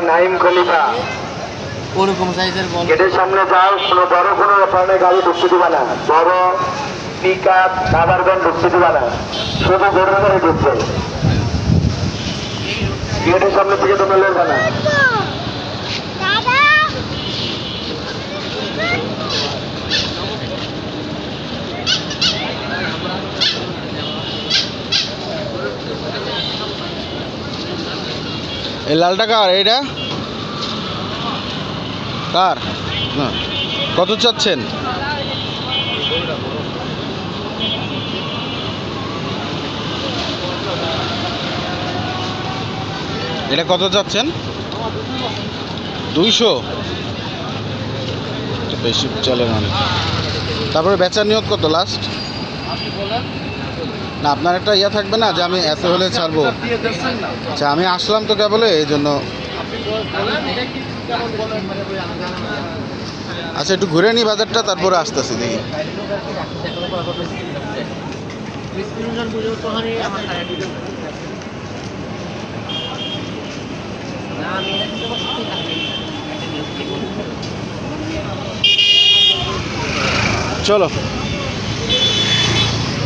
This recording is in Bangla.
নাইম খলিফা। ওরকম সাইজের বল। গেটের সামনে যাও কোনো বড় কোনো ধরনের গাড়ি ঢুকতে দিবা না। বড় পিক আপ কাভার ভ্যান ঢুকতে দিবা না। শুধু গরুর গাড়ি ঢুকবে। গেটের সামনে থেকে তোমরা লড়বে না। এই লালটা কার? এইটা? কার? না। কত চাচ্ছেন? এটা কত চাচ্ছেন? দুইশো? বেশি চলে না। তারপরে বেচার নিয়ত কত লাস্ট? না, আপনার একটা ইয়া থাকবে না যে আমি এত হলে ছাড়বো। আচ্ছা আমি আসলাম তো কেবলে, এই জন্য। আচ্ছা একটু ঘুরে নিই বাজারটা, তারপরে আসতেছি দেখি। চলো।